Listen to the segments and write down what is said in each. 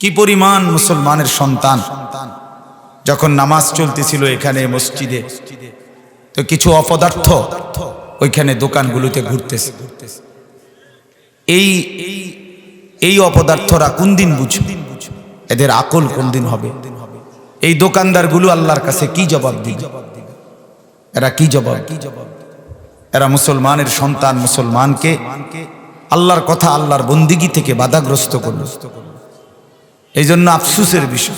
কি পরিমাণ মুসলমানের সন্তান? যখন নামাজ চলতেছিল এখানে মসজিদে, তো কিছু অপদার্থ ওইখানে দোকানগুলোতে ঘুরতেছে। এই এই অপদার্থরা কোন দিন বুঝবে? এদের আকল কোন দিন হবে? এই দোকানদারগুলো আল্লাহর কাছে কি জবাব দিবে? এরা কি জবাব কি জবাব এরা মুসলমানের সন্তান মুসলমানকে আল্লাহর কথা আল্লাহর বন্দিগি থেকে বাধাগ্রস্ত করল এই জন্য আফসুসের বিষয়।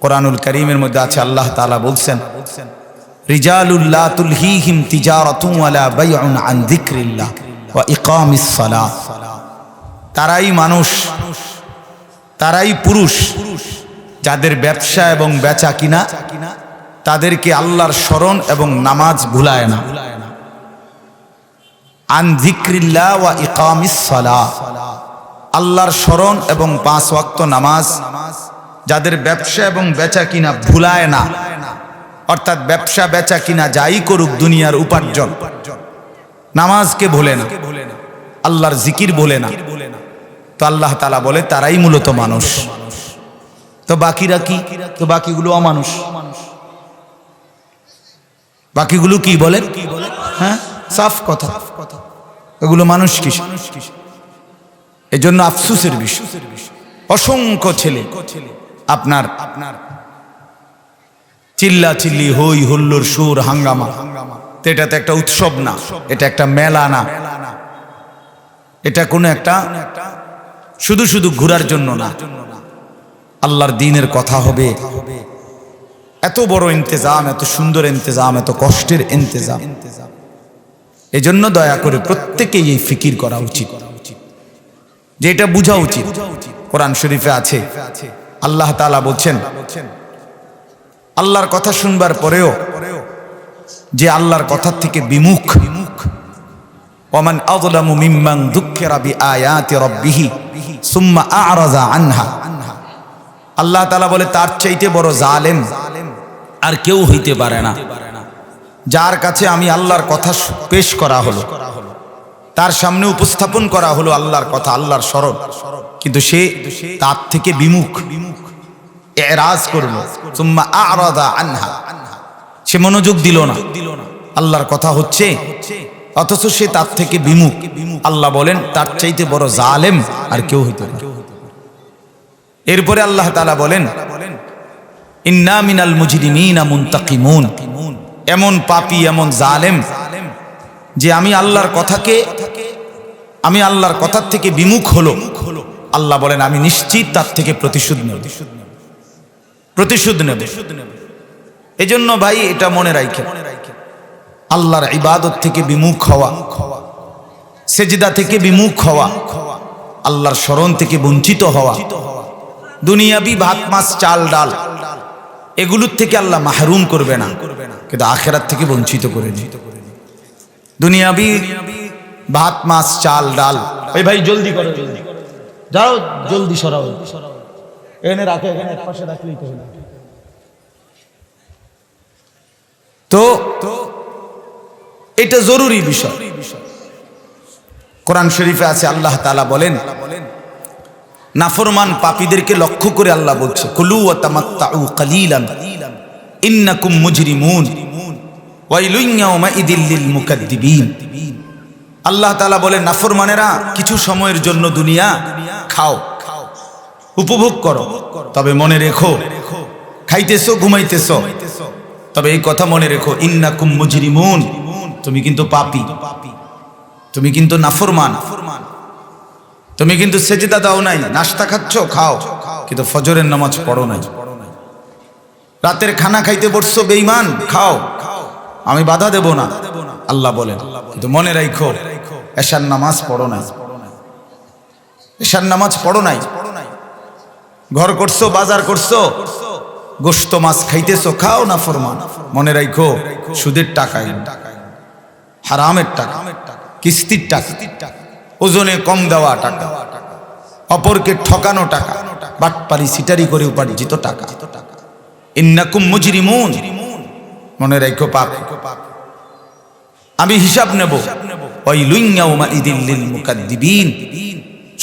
কোরআনুল করিমের মধ্যে আছে, আল্লাহ তাআলা বলছেন তারাই মানুষ, তারাই পুরুষ, যাদের ব্যবসা এবং বেচা কিনা তাদেরকে আল্লাহর স্মরণ এবং নামাজ ভুলায় না। আন যিকরিল্লাহ ওয়া ইকামিস সালাহ। আল্লাহর স্মরণ এবং পাঁচ ওয়াক্ত নামাজ যাদের ব্যবসা এবং বেচা কিনা ভুলায় না, অর্থাৎ ব্যবসা বেচা কিনা যাই করুক দুনিয়ার উপার্জন। নামাজকে ভোলে না, আল্লাহর জিকির ভোলে না। তো আল্লাহ তালা বলে, তারাই মূলত মানুষ। তো বাকিরা কি? তো বাকিগুলো অমানুষ। বাকিগুলো কি বলেন হ্যাঁ? সাফ কথা। এগুলো মানুষ কি এই জন্য আফসুসের বিষয়। অসংখ্য ছেলে আপনার আপনার চিল্লা চিল্লি হই হুল্লোর সুর হাঙ্গামা। এটা তো একটা উৎসব না, এটা একটা মেলা না। এটা কোনো একটা শুধু শুধু ঘোরার জন্য না। আল্লাহর দিনের কথা হবে। এত বড় ইন্তজাম, এত সুন্দর ইন্তজাম, এত কষ্টের ইন্তজাম। এই জন্য দয়া করে প্রত্যেকেই এই ফিকির করা উচিত। যে এটা বোঝা উচিত। কোরআন শরীফে আছে। আল্লাহ তাআলা বলছেন, আল্লাহর কথা শুনবার পরেও যে আল্লাহর কথার থেকে বিমুখ, ওমান আযলামু মিম্মান দুক্কিরা বিআয়াতি রাব্বিহি সুম্মা আ'রাযা আনহা। আল্লাহ তাআলা বলে, তার চাইতে বড় জালেম আর কেউ হইতে পারে না। যার কাছে আমি আল্লাহর কথা পেশ করা হলো। তার সামনে উপস্থাপন করা হলো আল্লাহর কথা, আল্লাহর স্মরণ। কিন্তু সে তার থেকে বিমুখ। এরাজ করল, সুম্মা আ'রাযা আনহা। সে মনোযোগ দিল না। আল্লাহর কথা হচ্ছে, অথচ সে তার থেকে বিমুখ। আল্লাহ বলেন, তার চাইতে বড় জালেম আর কেউ হইতে পারে এরপরে আল্লাহ তালা বলেন, ইন্না মিনাল মুজরিমিনা মুনতাকিমুন। এমন পাপী, এমন জালেম যে আমি আল্লাহর কথাকে, আমি আল্লাহর কথার থেকে বিমুখ হলো। আল্লাহ বলেন, আমি নিশ্চিত তার থেকে প্রতিশোধ নেব। প্রতিশোধ নেব। এজন্য ভাই, এটা মনে রাখে আল্লাহর ইবাদত থেকে বিমুখ হওয়া, সেজদা থেকে বিমুখ হওয়া, আল্লাহর স্মরণ থেকে বঞ্চিত হওয়া, দুনিয়াবি ভাত, মাছ, চাল, ডাল, এগুলোর থেকে আল্লাহ মাহরুম করবে না। কিন্তু আখেরাত থেকে বঞ্চিত করে দিত দুনিয়াবি ভাত মাছ চাল ডাল। ওই ভাই জলদি করো জলদি যাও জলদি সরাও। এখানে রাখে এখানে এক পাশে রাখলেই তো তো এটা জরুরি বিষয়। কোরআন শরীফে আছে আল্লাহ তাআলা বলেন নাফরমান পাপীদেরকে লক্ষ্য করে আল্লাহ বলছে কুলু ওয়া তামাত্তাউ কালিলান ইন্নাকুম মুজরিমুন ওয়াইলুন ইয়াউমাইদিল লিল মুকাদ্দিবিন আল্লাহ তাআলা বলেন, নাফরমানেরা, কিছু সময়ের জন্য দুনিয়া খাও, উপভোগ করো, তবে মনে রেখো, খাইতেছো, ঘুমাইতেছো। তবে এই কথা মনে রেখো, ইন্নাকুম মুজরিমুন। তুমি কিন্তু পাপি। তুমি কিন্তু নাফরমান। তুমি কিন্তু সেজদা দাও নাই নাস্তা খাচ্ছ, খাও, কিন্তু ফজরের নামাজ পড়ো নাই। রাতের খানা খাইতে বসছো বেইমান খাও। আমি বাধা দেব না। আল্লাহ বলেন, কিন্তু মনে রাখো এশার নামাজ পড়ো নাই। এশার নামাজ পড়ো নাই। ঘর করছ, বাজার করছ গোস্ত মাছ খাইতেছো, খাও না ফরমান। মনে রাখো সুদের টাকায় হারামের টাকা, কিস্তির টাকা, ওজনে কম দেওয়া টাকা, অপরকে ঠকানো টাকা বাটপারি সিটারি করে উপার্জিত টাকা। ইন্নাকুম মুজরিমুন। মনে রাখো পাপ। আমি হিসাব নেব। ওই লুইয়াউমা ইদিল লিল মুকাদ্দিবিন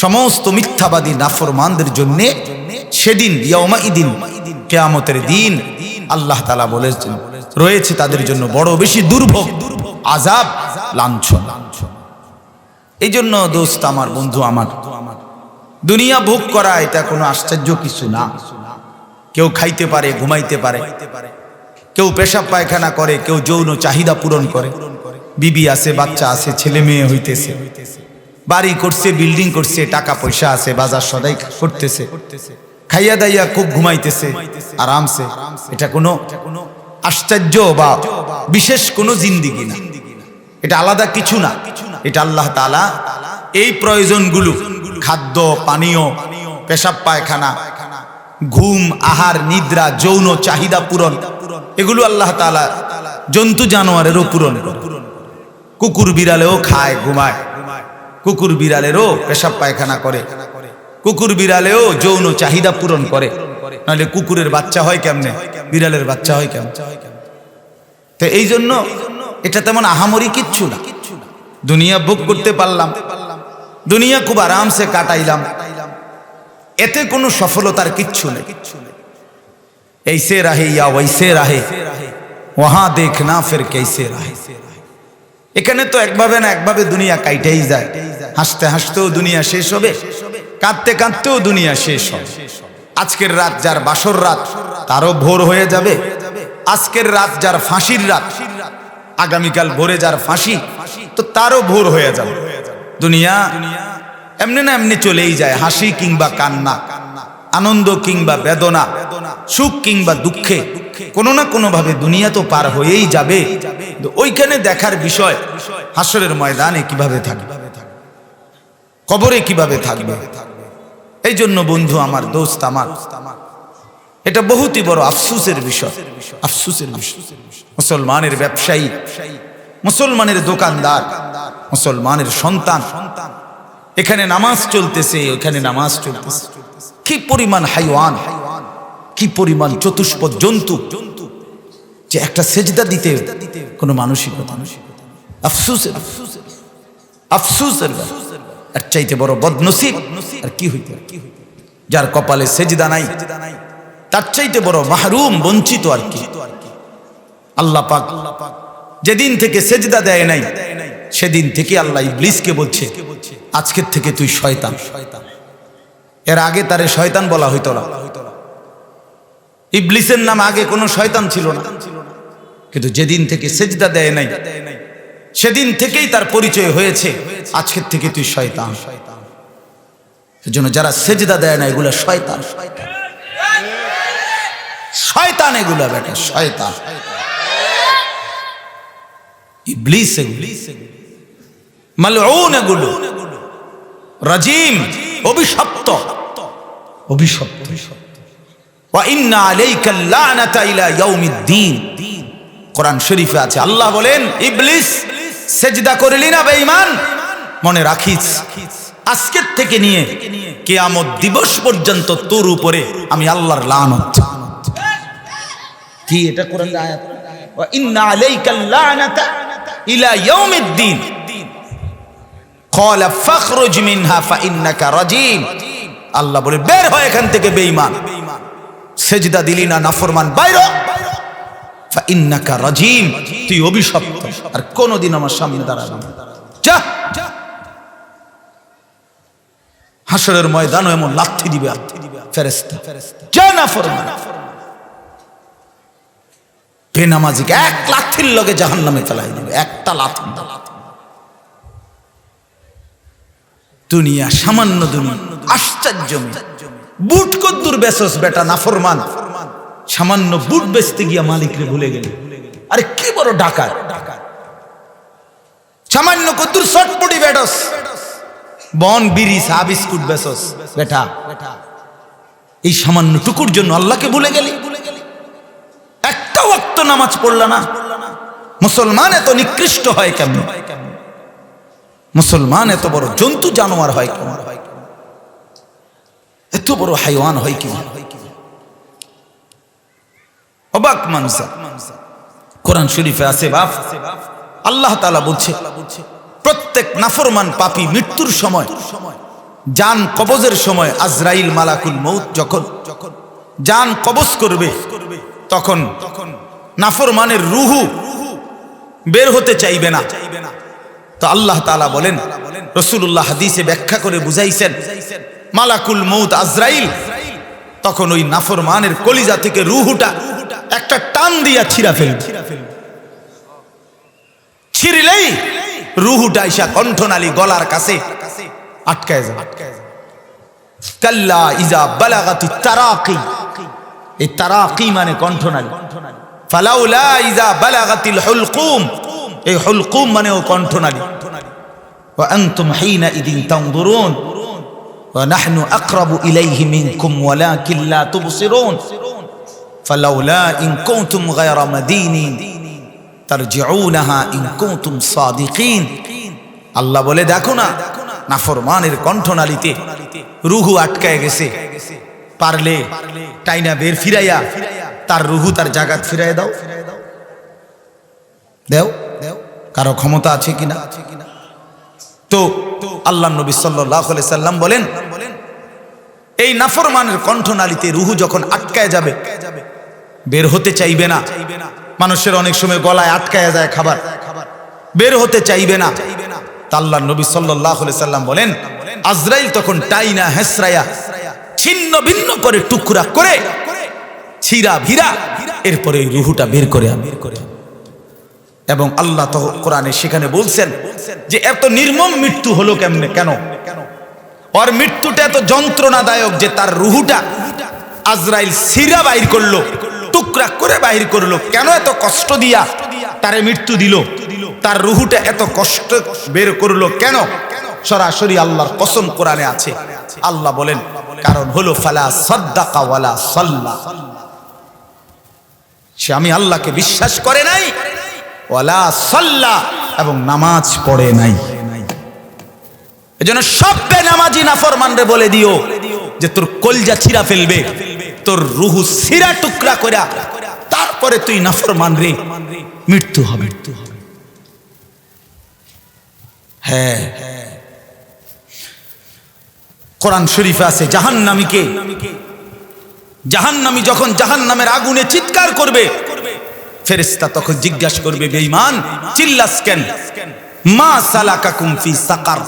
সমস্ত মিথ্যাবাদী নাফরমানদের জন্য সেদিন ইয়মা ইদিন কেয়ামতের দিন আল্লাহ তালা বলেছেন, রয়েছে তাদের জন্য বড় বেশি দুর্ভোগ আজাব লাঞ্ছন। এই জন্য দোস্ত আমার বন্ধু আমার, দুনিয়া ভোগ করা এটা কোনো আশ্চর্য কিছু না। কেউ খাইতে পারে, ঘুমাইতে পারে। কেউ পেশাব পায়খানা করে, কেউ যৌন চাহিদা পূরণ করে। বিবি আছে, বাচ্চা আছে, ছেলে মেয়ে হইতেছে। বাড়ি করছে, বিল্ডিং করছে, টাকা পয়সা আছে, বাজার সদাই করতেছে। খাইয়া দাইয়া খুব ঘুমাইতেছে, আরামসে। এটা কোনো আশ্চর্য বা বিশেষ কোনো জিন্দিগি না। এটা আলাদা কিছু না। এটা আল্লাহ তালা এই প্রয়োজনগুলো, খাদ্য, পানীয়, পেশাব পায়খানা, ঘুম, আহার, নিদ্রা, যৌন চাহিদা পূরণ এগুলো আল্লাহ তালা জন্তু জানোয়ারেরও পূরণ কুকুর বিড়ালেও খায়, ঘুমায়। কুকুর বিড়ালেরও পেশাব পায়খানা করে। কুকুর বিড়ালেও যৌন চাহিদা পূরণ করে। নাহলে কুকুরের বাচ্চা হয় কেমনে? বিড়ালের বাচ্চা হয় কেমন? তো এই জন্য এটা তেমন আহামরি কিচ্ছু না। দুনিয়া ভোগ করতে পারলাম। দুনিয়া খুব আরামসে কাটাইলাম। এতে কোনো সফলতার কিচ্ছু নেই কিচ্ছু নেই। ऐसे रहे या वैसे रहे वहां देखना फिर कैसे रहे এখানে তো একভাবে না একভাবে দুনিয়া কাইটাই যায় হাসতে হাসতেও দুনিয়া শেষ হবে কাঁদতে কাঁদতেও দুনিয়া শেষ হবে আজকের রাত যার বাসর রাত তারও ভোর হয়ে যাবে আজকের রাত যার ফাঁসির রাত আগামীকাল ভোরে যার ফাঁসি তো তারও ভোর হয়ে যাবে দুনিয়া এমনি না এমনি চলেই যায় হাসি কিংবা কান্না আনন্দ কিংবা বেদনা, সুখ কিংবা দুঃখে কোনো না কোনো ভাবে দুনিয়া তো পার হয়েই যাবে। ওইখানে দেখার বিষয়, হাসরের ময়দানে কীভাবে থাকবে? কবরে কীভাবে থাকবে? এই জন্য বন্ধু, আমার দোস্ত, আমার, এটা বহুতই বড় আফসুসের বিষয় আফসুসের বিষয়। মুসলমানের ব্যবসায়ী, মুসলমানের দোকানদার, মুসলমানের সন্তান, এখানে নামাজ চলতেছে ওখানে নামাজ চলতেছে। কি পরিমাণ হাইওয়ান? কি পরিমাণ চতুষ্পদ জন্তু? যে একটা সেজদা দিতে কোনো মানসিকতা আফসুসের আফসুসের। এর চাইতে বড় বদনসিব আর কি হইতে যার কপালে সেজদা নাই, তার চাইতে বড় মাহরুম, বঞ্চিত আর কি? আল্লাহ পাক যেদিন থেকে সেজদা দেয় নাই, সেদিন থেকে আল্লাহ ইবলিসকে বলছে, আজকের থেকে তুই শয়তান। এর আগে তারে শয়তান বলা হইতো না। ইবলিসের নাম আগে কোনো শয়তান ছিল না। কিন্তু যেদিন থেকে সেজদা দেয় নাই, সেদিন থেকেই তার পরিচয় হয়েছে, আজকের থেকে তুই শয়তান। এজন্য যারা সেজদা দেয় না, এগুলা শয়তান। শয়তান এগুলা বেটা, শয়তান। ইবলিস এগুলি, মালউন এগুলো, রাজিম। অভিশপ্ত। অভিশপ্ত। কোরআন শরীফে আছে আল্লাহ বলেন ইবলিস সেজদা করলি না বেঈমান। মনে রাখিস আজকের থেকে নিয়ে কিয়ামত দিবস পর্যন্ত তোর উপরে আমি আল্লাহর লানত। কি এটা কোরআনের আয়াত? ইন্না আলাইকা লানাতা ইলা ইয়াউমিদ্দিন। রাজিম। আল্লাহ বলে, বের হয় এখান থেকে সেজদা দিলি না, নাফরমান, বাইর রাজিম। তুই অভিশপ্ত, আর আমার সামনে হাসরের ময়দানও এমন লাথি দিবে ফেরেস্তা এক লাথির লগে জাহান নামে ফেলাই দিবে, একটা লাথি। দুনিয়া, সামান্য দুনিয়া, আশ্চর্য বুট কদ্দুর বেসস, বেটা, নাফরমান। সামান্য বুট বেচতে গিয়া মালিকরে ভুলে গেল। আরে, কি বড় ডাকাত। সামান্য কদ্দুর শটপটি বেডস। বন, বিড়ি, চা, বিস্কুট বেসস। বেটা, এই সামান্য টুকুর জন্য আল্লাহকে ভুলে গেলি? একটা ওয়াক্ত নামাজ পড়লা না? মুসলমান এত নিকৃষ্ট হয় কেমন? মুসলমান এত বড় জন্তু, জানোয়ার হয় কেমন এত বড় হাইওয়ান হয় কি? অবাক মানসা। কোরআন শরীফে আছে, বাপ, আল্লাহ তাআলা বলছে, প্রত্যেক নাফরমান পাপী মৃত্যুর সময় জান কবজের সময় আজরাইল মালাকুল মৌত যখন জান কবজ করবে, তখন তখন নাফরমানের রুহু বের হতে চাইবে না চাইবে না। তো আল্লাহ তাআলা বলেন রসুল্লাহ হাদিসে ব্যাখ্যা করে বুঝাইছেন, মালাকুল মৌত আজরাইল, তখন ওই নাফরমানের কলিজা থেকে রুহুটা একটা টান দিয়া ছিঁড়া ফেলবে। ছিঁড়লেই রুহুটা ইসা কণ্ঠনালী গলার কাছে আটকায় যাবে কাল্লা ইজা বালাগাতি মানে কণ্ঠনালী। ফালাউলা ইজা বালাগাতিল হুলকুম এই হুলকুম মানে ও কণ্ঠনালী وأنتم حينئذ تنظرون ونحن أقرب إليه منكم ولكن لا تبصرون فلولا إن كنتم غير مدينين ترجعونها إن كنتم صادقين আল্লাহ বলে দেখো না নাফরমানের কণ্ঠনালীতে রুহু আটকায় গেছে পারলে টাইনা বের ফিরাইয়া তার রুহু তার জাগাত ফিরাই দাও দেও দেও। কারও ক্ষমতা আছে কিনা? তো তো আল্লাহ নবী সাল্লাহ সাল্লাম বলেন বলেন এই নাফরমানের কণ্ঠনালীতে রুহু যখন আটকায় যাবে, বের হতে চাইবে না। মানুষের অনেক সময় গলায় আটকায় যায় খাবার। বের হতে চাইবে না। তা আল্লাহ নবী সাল্লাহ সাল্লাম বলেন, আজরাইল তখন টাইনা হেসরাইয়া ছিন্ন ভিন্ন করে, টুকরা করে ছিরা ভিরা এরপরে রুহুটা বের করে বের করে। এবং আল্লাহ তো কোরআনে সেখানে বলছেন যে এত নির্মম মৃত্যু হলো কেমনে? কেন? ওর মৃত্যুটা এত যন্ত্রণাদায়ক যে তার রুহুটা আজরাইল সিরা বাইর করল, টুকরা করে বাইর করল। কেন এত কষ্ট দিয়া তারে মৃত্যু দিল? তার রুহুটা এত কষ্ট বের করল কেন? সরাসরি আল্লাহর কসম কোরআনে আছে। আল্লাহ বলেন, কারণ হলো ফালা সাদ্দাকা ওয়ালা সাল্লা। সে আমি আল্লাহকে বিশ্বাস করে নাই ওয়ালা সাল্লা, এবং নামাজ পড়ে নাই। এজন্য সব বেনামাজি নাফরমানরে বলে দিও যে তোর কলজা ছিঁড়া ফেলবে, তোর রুহু সিরা টুকরা কইরা তারপরে তুই নাফরমান রে মৃত্যু হবে মৃত্যু হবে। হ্যাঁ কোরআন শরীফে আছে, জাহান্নামীকে, জাহান্নামী যখন জাহান্নামের আগুনে চিৎকার করবে ফেরেশতা তখন জিজ্ঞাসা করবে, বেঈমান, চিল্লাস কেন? মা সালাকাকুম ফি সাকার।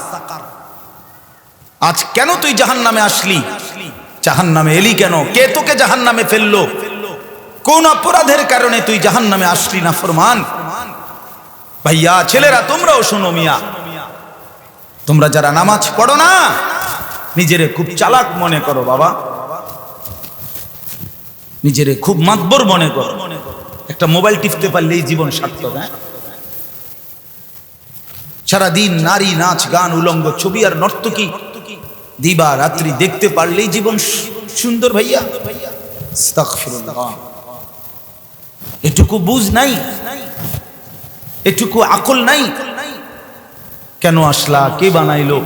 আজ কেন তুই জাহান্নামে আসলি? জাহান্নামে এলি কেন? কে তোকে জাহান্নামে ফেলল? কোন অপরাধের কারণে তুই জাহান্নামে আসলি না ফরমান? ভাইয়া, ছেলেরা, তোমরাও শোনো মিয়া। তোমরা যারা নামাজ পড়ো না, নিজেরে খুব চালাক মনে করো, বাবা। নিজেরে খুব মাতবর মনে করো। একটা মোবাইল টিপতে পারলেই জীবন সার্থক হ্যাঁ? সারাদিন নারী, নাচ, গান, উলঙ্গ, ছবি আর নর্তকী দিবা রাত্রি দেখতে পারলেই জীবন সুন্দর ভাইয়া। এটুকু বুঝ নাই, এটুকু আকল নাই। কেন আসলা, কে বানাইলো,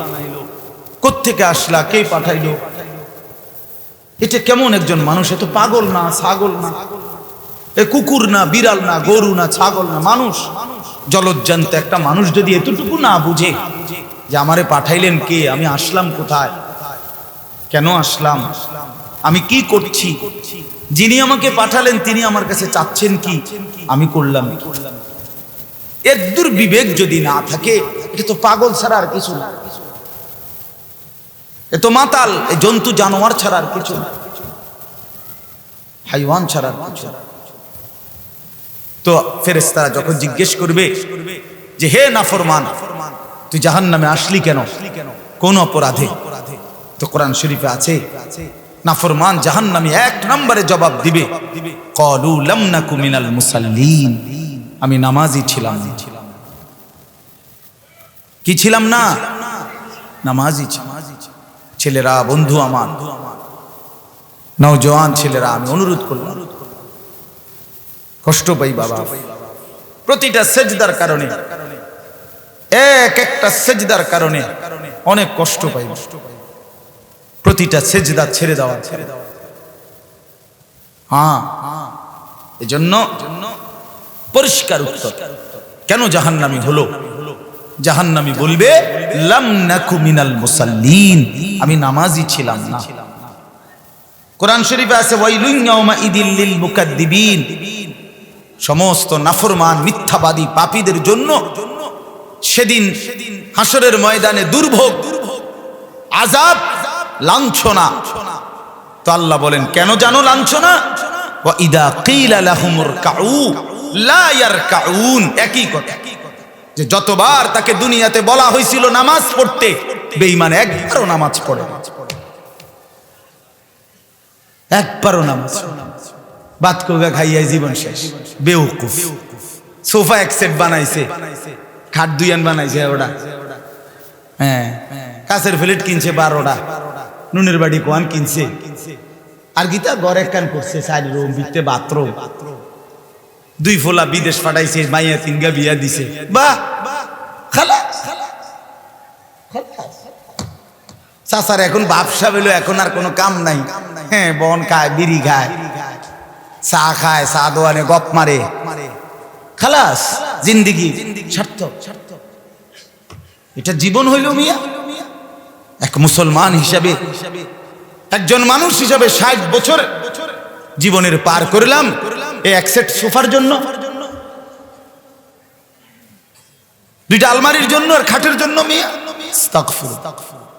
কোত্থেকে আসলা, কে পাঠাইলো? এটা কেমন একজন মানুষ? এত পাগল না, ছাগল না। এ কুকুর না, বিড়াল না, গরু না, ছাগল না, মানুষ। জলজ্জান্ত একটা মানুষ যদি এতটুকু না বুঝে যে আমারে পাঠাইলেন কে, আমি আসলাম কোথায়? কেন আসলাম? আমি কি করছি? যিনি আমাকে পাঠালেন, তিনি আমার কাছে চাচ্ছেন কি? আমি করলাম? এর দুর্বিবেক যদি না থাকে, এটা তো পাগল ছাড়া আর কিছু না। এ তো মাতাল, এ জন্তু, জানোয়ার ছাড়া আর কিছু না। হাইওয়ান ছাড়া আর কিছু না। তো ফেরেস্তারা যখন জিজ্ঞেস করবে যে, হে নাফরমান, তুই জাহান নামে আসলি কেন? কোন অপরাধে? তো কোরআন শরীফে আছে, নাফরমান জাহান নামে এক নম্বরে জবাব দিবে, কলু লাম নাকু মিনাল মুসাল্লিন। আমি নামাজি ছিলাম। কি ছিলাম না? নামাজি ছেলেরা, বন্ধু আমার। নওজোয়ান ছেলেরা, আমি অনুরোধ করলাম। কষ্ট পাই বাবা। প্রতিটা সেজদার কারণে। এক একটা সেজদার কারণে অনেক কষ্ট পাই। প্রতিটা সেজদা ছেড়ে দেওয়া। ছেড়ে দেওয়া হ্যাঁ। এজন্য পরিষ্কার উত্তর। কেন জাহান্নামি হলো? জাহান্নামি বলবে, লাম নাকু মিনাল মুসাল্লিন। আমি নামাজি ছিলাম না। কোরআন শরীফে আছে, ওয়াইলুন ইয়াউমা ইদিল লিল মুকাদ্দিবিন। সমস্ত নাফরমান, মিথ্যাবাদী পাপীদের জন্য সেদিন হাসরের ময়দানে দুর্ভোগ দুর্ভোগ আজাব লাঞ্ছনা। তো আল্লাহ বলেন, কেন জানো লাঞ্ছনা? ইদা কিলা লাহুমুর কাউ, লা ইয়ারকাউন। একই কথা, যে যতবার তাকে দুনিয়াতে বলা হয়েছিল নামাজ পড়তে, বেঈমান একবারও নামাজ পড়ে একবারও নামাজ বাদ কোগা খাইয়াই জীবন শেষ। বেউকুফ। সোফা এক সেট বানাইছে। খাট দুইয়ান বানাইছে ওটা হ্যাঁ কাছের ফ্লেট কিনছে বারোটা। নুনের বাড়ি কোয়ান কিনছে। আর গীতা ঘর এক কান করছে সাইড রুম, ভিতরে বাথরুম। দুই ফোলা বিদেশ পাঠাইছে, মাইয়া তিনগা বিয়া দিছে। বাহ! খালাস। চাচার এখন ব্যবসা বেলো, এখন আর কোনো কাম নাই। হ্যাঁ বন খায়, বিড়ি খায়। চা খায়, চা দোয়ানে গপ মারে। খালাস, জিন্দিগি, সার্থক। এটা জীবন হইল মিয়া। এক মুসলমান হিসাবে, একজন মানুষ হিসাবে ষাট বছর জীবনের পার করলাম এই সেট সোফার জন্য। দুইটা আলমারির জন্য আর খাটের জন্য মিয়া।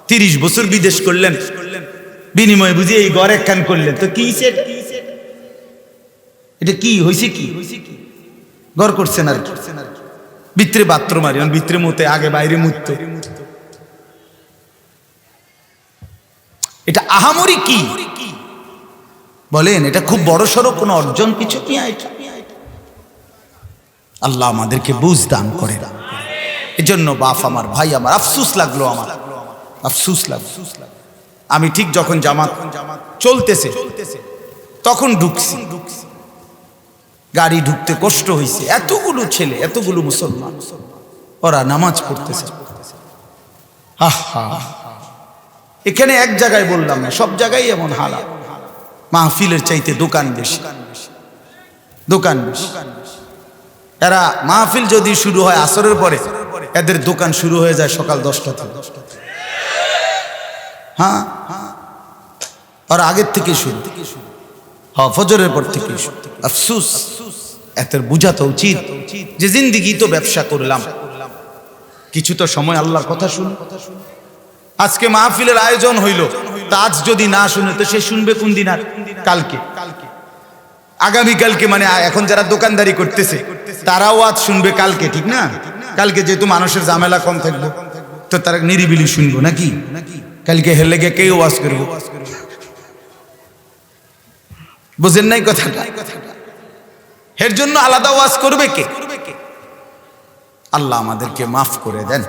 তিরিশ বছর বিদেশ করলেন। বিনিময়ে বুঝি এই ঘর একখান করলেন। তো কি হইছে এটা? কি হয়েছে কি? ঘর করছেন আর কি? ভিতরে বাথরুম আর ভিতরে মতে, আগে বাইরে মুতত। এটা আহামরি কি? বলেন, এটা খুব বড় সড়ো কোনো অর্জন কিছু কি? আল্লাহ আমাদেরকে বুঝ দান করে এজন্য বাপ আমার, ভাই আমার, আফসুস লাগল আমার। আফসুস লাগল। আমি ঠিক যখন জামাত চলতেছে, তখন ঢুকছি ঢুকছি। গাড়ি ঢুকতে কষ্ট হয়েছে এতগুলো ছেলে, এতগুলো মুসলমান। ওরা নামাজ পড়তেছে। এখানে এক জায়গায় বললাম না, সব জায়গায় এমন হালা মাহফিলের চাইতে দোকান বেশি। দোকান বেশি। এরা মাহফিল যদি শুরু হয় আসরের পরে, এদের দোকান শুরু হয়ে যায় সকাল দশটা থেকে। হ্যাঁ? ওরা আগের থেকে শুরু থেকে শুরু। হ্যাঁ ফজরের পর থেকে আফসুস এত বোঝাতে উচিত যে জিন্দিগি তো ব্যবসা করলাম। কিছু তো সময় আল্লাহর কথা শুন। আজকে মাহফিলের আয়োজন হইল, তা আজ যদি না শুনে, তো সে শুনবে কোন দিন আর? কালকে। আগামীকালকে মানে এখন যারা দোকানদারি করতেছে, তারাও আজ শুনবে কালকে, ঠিক না? কালকে যেহেতু মানুষের ঝামেলা কম থাকবে, তো তারা নিরিবিলি শুনব নাকি? কালকে হেলে গিয়ে কেউ ওয়াজ করব। বুঝেন নাই কথাটা? এর জন্য আলাদা ওয়াজ করবে কে? আল্লাহ আমাদেরকে মাফ করে দেন।